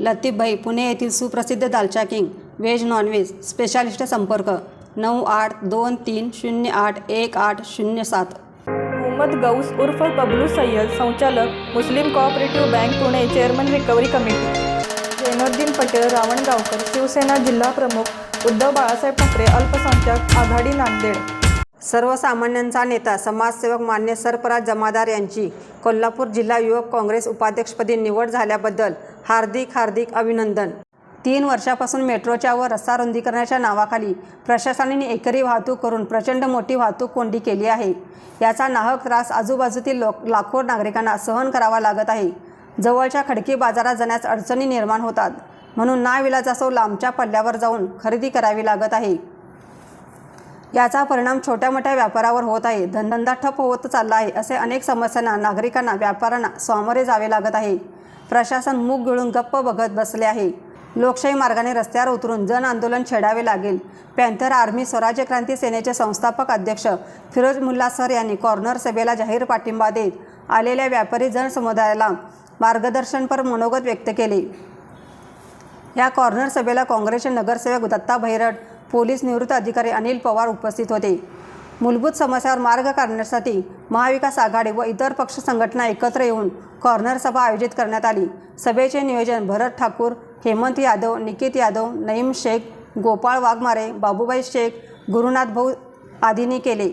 लतीफभाई पुणे येथील सुप्रसिद्ध दालचा king veg non veg specialist संपर्क नऊ आठ दोन तीन शून्य आठ एक आठ शून्य सात. मोहम्मद गौस उर्फ बबलू सय्यद संचालक Muslim cooperative bank Pune chairman recovery committee Zainuddin Patel Ravangaonkar Shivsena जिल्हा प्रमुख उद्धव बाळासाहेब ठाकरे अल्पसंख्याक आघाडी नांदेड. सर्वसामान्यांचा नेता समाजसेवक मान्य सरफराज जमादार यांची कोल्हापूर जिल्हा युवक काँग्रेस उपाध्यक्षपदी निवड झाल्याबद्दल हार्दिक हार्दिक अभिनंदन. तीन वर्षापासून मेट्रोच्या व रस्ता रुंदीकरणाच्या नावाखाली प्रशासनाने एकरी वाहतूक करून प्रचंड मोठी वाहतूक कोंडी केली आहे. याचा नाहक त्रास आजूबाजूतील लोक लाखो नागरिकांना सहन करावा लागत आहे. जवळच्या खडकी बाजारात जाण्यास अडचणी निर्माण होतात. म्हणून नाविलाजासो लांबच्या पल्ल्यावर जाऊन खरेदी करावी लागत आहे. याचा परिणाम छोट्या मोठ्या व्यापारावर होत आहे. धनधंदा ठप्प होत चालला आहे असे अनेक समस्यांना नागरिकांना व्यापाऱ्यांना सामोरे जावे लागत आहे. प्रशासन मूग गिळून गप्प बघत बसले आहे. लोकशाही मार्गाने रस्त्यावर उतरून जन आंदोलन छेडावे लागेल. पॅन्थर आर्मी स्वराज्य क्रांती सेनेचे संस्थापक अध्यक्ष फिरोज मुल्ला सर यांनी कॉर्नर सभेला जाहीर पाठिंबा देत आलेल्या व्यापारी जनसमुदायाला मार्गदर्शनपर मनोगत व्यक्त केले. या कॉर्नर सभेला काँग्रेसचे नगरसेवक दत्ता भैरट पोलीस निवृत्त अधिकारी अनिल पवार उपस्थित होते. मूलभूत समस्यावर मार्ग काढण्यासाठी महाविकास आघाडी व इतर पक्ष संघटना एकत्र येऊन कॉर्नर सभा आयोजित करण्यात आली. सभेचे नियोजन भरत ठाकूर हेमंत यादव निकित यादव नईम शेख गोपाळ वाघमारे बाबूबाई शेख गुरुनाथ भाऊ आदींनी केले.